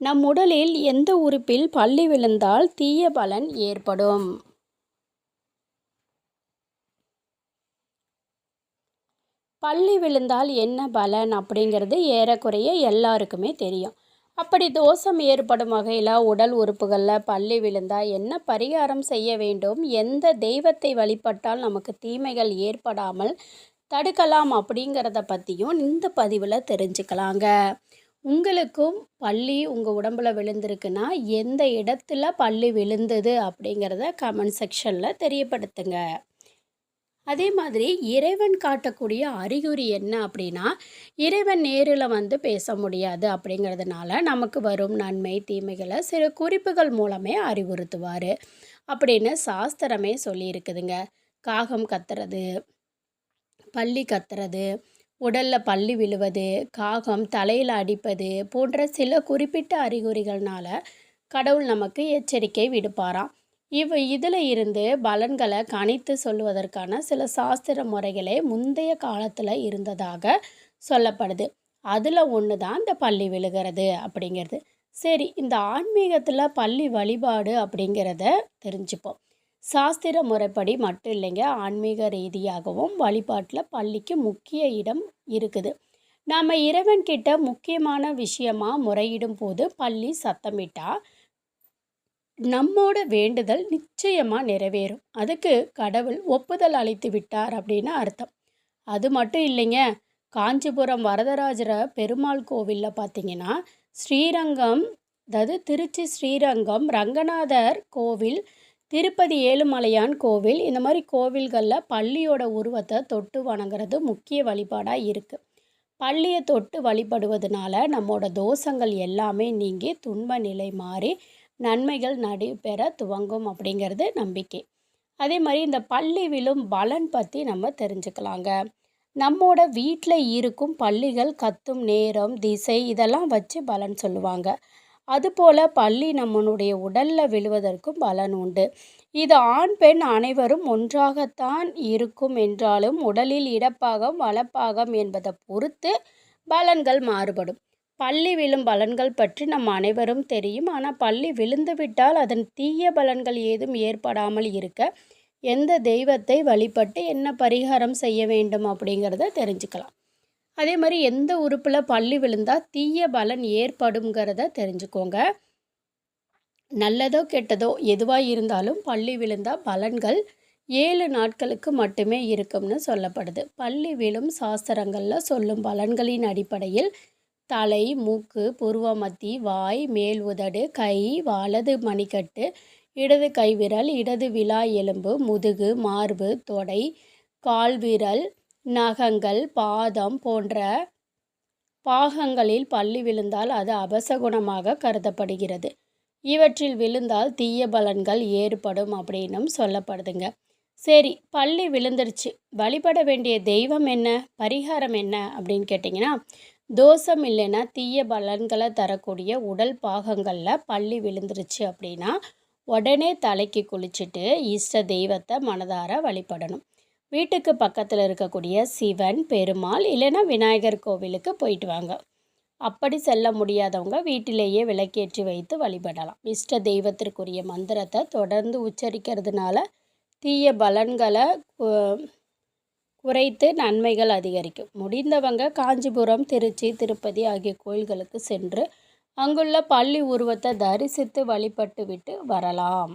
நம் உடலில் எந்த உறுப்பில் பள்ளி விழுந்தால் தீய பலன் ஏற்படும். பள்ளி விழுந்தால் என்ன பலன் அப்படிங்கிறது ஏறக்குறைய எல்லாருக்குமே தெரியும். அப்படி தோஷம் ஏற்படும் வகையில் உடல் உறுப்புகளில் பள்ளி விழுந்தால் என்ன பரிகாரம் செய்ய வேண்டும்? எந்த தெய்வத்தை வழிபட்டால் நமக்கு தீமைகள் ஏற்படாமல் தடுக்கலாம் அப்படிங்கிறத பற்றியும் இந்த பதிவில் தெரிஞ்சுக்கலாங்க. உங்களுக்கும் பள்ளி உங்கள் உடம்பில் விழுந்திருக்குன்னா எந்த இடத்துல பள்ளி விழுந்தது அப்படிங்கிறத கமெண்ட் செக்ஷனில் தெரியப்படுத்துங்க. அதே மாதிரி இறைவன் காட்டக்கூடிய அறிகுறி என்ன அப்படின்னா இறைவன் நேரில் வந்து பேச முடியாது அப்படிங்கிறதுனால நமக்கு வரும் நன்மை தீமைகளை சில குறிப்புகள் மூலமே அறிவுறுத்துவார். அப்படின்னு சாஸ்திரமே சொல்லியிருக்குதுங்க. காகம் கத்துறது பள்ளி கத்துறது உடலில் பள்ளி விழுவது காகம் தலையில் அடிப்பது போன்ற சில குறிப்பிட்ட அறிகுறிகள்னால கடவுள் நமக்கு எச்சரிக்கை விடுப்பாராம். இவ் இதில் இருந்து பலன்களை கணித்து சொல்லுவதற்கான சில சாஸ்திர முறைகளே முந்தைய காலத்தில் இருந்ததாக சொல்லப்படுது. அதில் ஒன்று தான் இந்த பள்ளி விழுகிறது அப்படிங்கிறது. சரி இந்த ஆன்மீகத்தில் பள்ளி வழிபாடு அப்படிங்கிறத தெரிஞ்சுப்போம். சாஸ்திர முறைப்படி மட்டும் இல்லைங்க ஆன்மீக ரீதியாகவும் வழிபாட்டில் பள்ளிக்கு முக்கிய இடம் இருக்குது. நாம் இறைவன்கிட்ட முக்கியமான விஷயமாக முறையிடும் போது பள்ளி சத்தமிட்டா நம்மோட வேண்டுதல் நிச்சயமாக நிறைவேறும். அதுக்கு கடவுள் ஒப்புதல் அளித்து விட்டார் அப்படின்னு அர்த்தம். அது மட்டும் இல்லைங்க காஞ்சிபுரம் வரதராஜர பெருமாள் கோவிலில் பார்த்தீங்கன்னா ஸ்ரீரங்கம் அதாவது திருச்சி ஸ்ரீரங்கம் ரங்கநாதர் கோவில் திருப்பதி ஏழுமலையான் கோவில். இந்த மாதிரி கோவில்களில் பள்ளியோட உருவத்தை தொட்டு வணங்குறது முக்கிய வழிபாடாக இருக்குது பள்ளியை தொட்டு வழிபடுவதனால நம்மளோட தோஷங்கள் எல்லாமே நீங்கி துன்ப நிலை மாறி நன்மைகள் நடைபெற துவங்கும் அப்படிங்கிறது நம்பிக்கை. அதே மாதிரி இந்த பள்ளி விழும் பலன் பற்றி நம்ம தெரிஞ்சுக்கலாங்க. நம்மோட வீட்டில் இருக்கும் பள்ளிகள் கத்தும் நேரம் திசை இதெல்லாம் வச்சு பலன் சொல்லுவாங்க. அதுபோல் பள்ளி நம்மளுடைய உடலில் விழுவதற்கும் பலன் உண்டு. இது ஆண் பெண் அனைவரும் ஒன்றாகத்தான் இருக்கும் என்றாலும் உடலில் இடப்பாகம் வலப்பாகம் என்பதை பொறுத்து பலன்கள் மாறுபடும். பள்ளி விழும் பலன்கள் பற்றி நம் அனைவரும் தெரியும். ஆனால் பள்ளி விழுந்துவிட்டால் அதன் தீய பலன்கள் ஏதும் ஏற்படாமல் இருக்க எந்த தெய்வத்தை வழிபட்டு என்ன பரிகாரம் செய்ய வேண்டும் அப்படிங்கிறத தெரிஞ்சுக்கலாம். அதே மாதிரி எந்த உறுப்பில் பள்ளி விழுந்தால் தீய பலன் ஏற்படுங்கிறத தெரிஞ்சுக்கோங்க. நல்லதோ கெட்டதோ எதுவாக இருந்தாலும் பள்ளி விழுந்தால் பலன்கள் ஏழு நாட்களுக்கு மட்டுமே இருக்கும்னு சொல்லப்படுது. பள்ளி விழும் சாஸ்திரங்களில் சொல்லும் பலன்களின் அடிப்படையில் தலை மூக்கு புருவமத்தி வாய் மேல் உதடு கை வலது மணிக்கட்டு இடது கைவிரல் இடது விழா எலும்பு முதுகு மார்பு தொடை கால்விரல் நகங்கள் பாதம் போன்ற பாகங்களில் பள்ளி விழுந்தால் அது அபசகுணமாக கருதப்படுகிறது. இவற்றில் விழுந்தால் தீய பலன்கள் ஏற்படும் அப்படின்னும் சொல்லப்படுதுங்க. சரி பள்ளி விழுந்துருச்சு. வழிபட வேண்டிய தெய்வம் என்ன? பரிகாரம் என்ன? அப்படின்னு கேட்டிங்கன்னா தோஷம் இல்லைன்னா தீய பலன்களை தரக்கூடிய உடல் பாகங்களில் பள்ளி விழுந்துருச்சு அப்படின்னா உடனே தலைக்கு குளிச்சுட்டு இஷ்ட தெய்வத்தை மனதார வழிபடணும். வீட்டுக்கு பக்கத்தில் இருக்கக்கூடிய சிவன் பெருமாள் இல்லைன்னா விநாயகர் கோவிலுக்கு போயிட்டு வாங்க. அப்படி செல்ல முடியாதவங்க வீட்டிலேயே விளக்கேற்றி வைத்து வழிபடலாம். இஷ்ட தெய்வத்திற்குரிய மந்திரத்தை தொடர்ந்து உச்சரிக்கிறதுனால தீய பலன்களை குறைத்து நன்மைகள் அதிகரிக்கும். முடிந்தவங்க காஞ்சிபுரம் திருச்சி திருப்பதி ஆகிய கோயில்களுக்கு சென்று அங்குள்ள பள்ளி உருவத்தை தரிசித்து வழிபட்டு விட்டு வரலாம்.